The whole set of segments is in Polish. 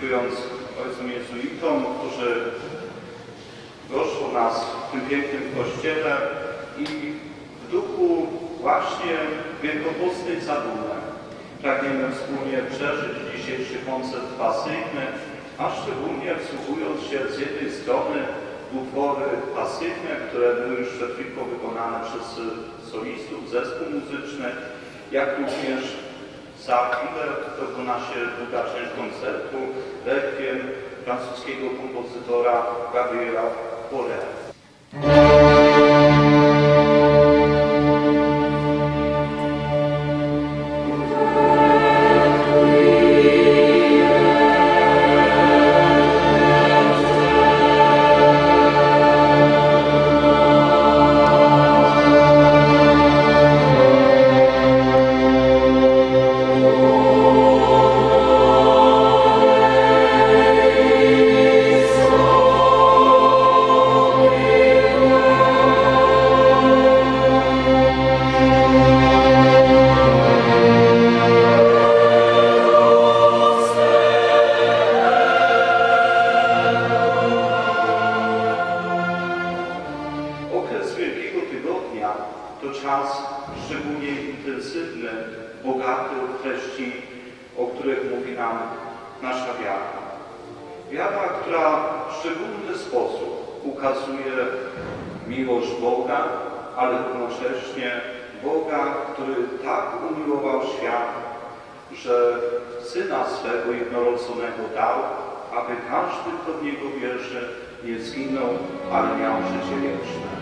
dziękując ojcom jezuitom, którzy goszczą nas w tym pięknym kościele i w duchu właśnie wielkopostnej zadumy pragniemy wspólnie przeżyć dzisiejszy koncert pasywny, a szczególnie wsłuchując się z jednej strony utwory pasyjne, które były już przed chwilką wykonane przez solistów, zespół muzyczny, jak również za chwilę dokona się druga część koncertu, rekwiem francuskiego kompozytora Gabriela Fauré. Czas szczególnie intensywny, bogaty w treści, o których mówi nam nasza wiara. Wiara, która w szczególny sposób ukazuje miłość Boga, ale równocześnie Boga, który tak umiłował świat, że Syna swego jednorodzonego dał, aby każdy, kto w Niego wierzy, nie zginął, ale miał życie wieczne.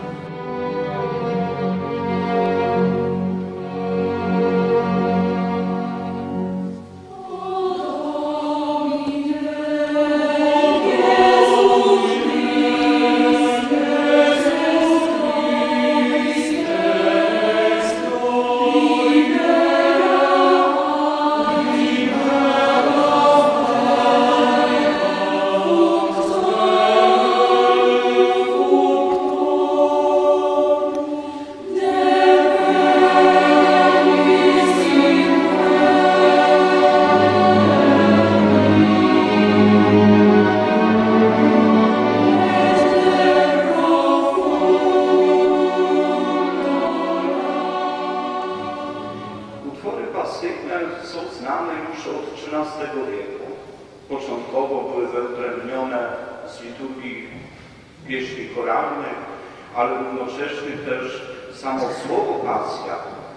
Pieśni ale równocześnie też samo słowo pasja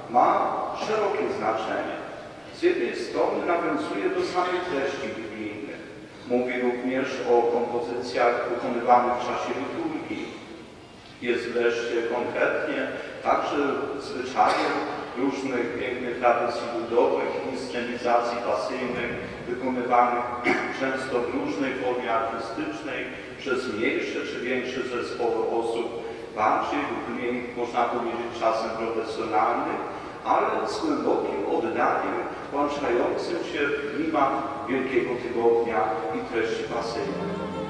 ma szerokie znaczenie. Z jednej strony nawiązuje do samej treści biblijnych. Mówi również o kompozycjach wykonywanych w czasie liturgii. Jest wreszcie konkretnie także zwyczajem różnych pięknych tradycji ludowych, inscenizacji pasyjnych, wykonywanych często w różnej formie artystycznej przez mniejsze czy większe zespoły osób, bardziej lub mniej, można powiedzieć, czasem profesjonalnych, ale z głębokim oddaniem, włączającym się w klimat Wielkiego Tygodnia i treści pasyjnych.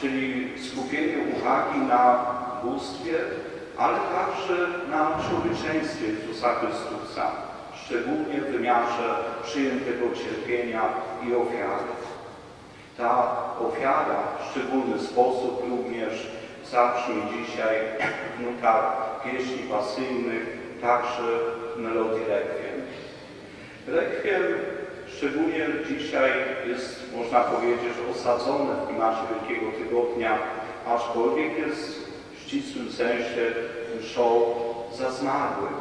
Czyli skupienie uwagi na bóstwie, ale także na człowieczeństwie Jezusa Chrystusa, szczególnie w wymiarze przyjętego cierpienia i ofiary. Ta ofiara w szczególny sposób również zabrzmi dzisiaj w nutach pieśni pasyjnych, także w melodii rekwiem. Rekwiem szczególnie dzisiaj jest, można powiedzieć, osadzone w klimacie Wielkiego Tygodnia, aczkolwiek jest w ścisłym sensie mszą za zmarłych,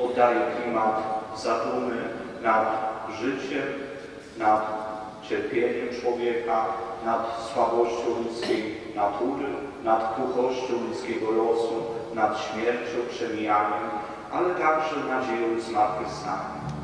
oddaje klimat zadumy nad życiem, nad cierpieniem człowieka, nad słabością ludzkiej natury, nad kruchością ludzkiego losu, nad śmiercią, przemijaniem, ale także nadzieją zmartwychwstania.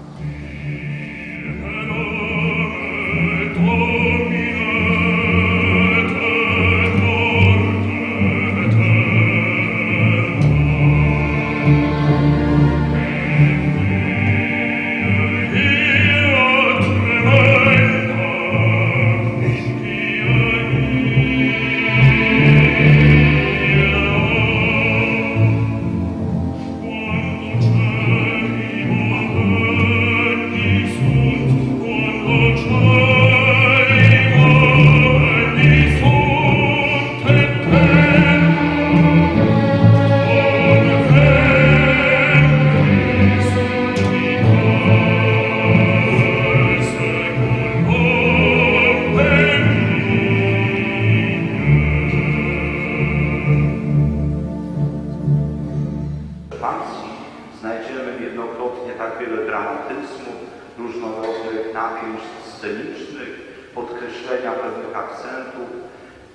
Akcentów,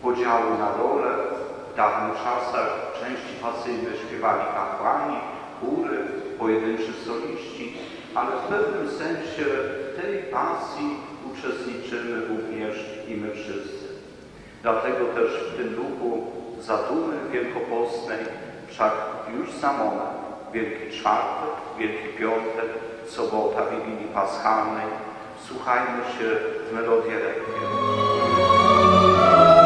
podziału na role. W dawnych czasach części pasyjne śpiewali kapłani, chóry, pojedynczy soliści, ale w pewnym sensie tej pasji uczestniczymy również i my wszyscy. Dlatego też w tym duchu zadumy wielkopostnej, wszak już za moment, Wielki Czwartek, Wielki Piątek, sobota Wigilii Paschalnej, słuchajmy się w melodię rekwiem. Oh.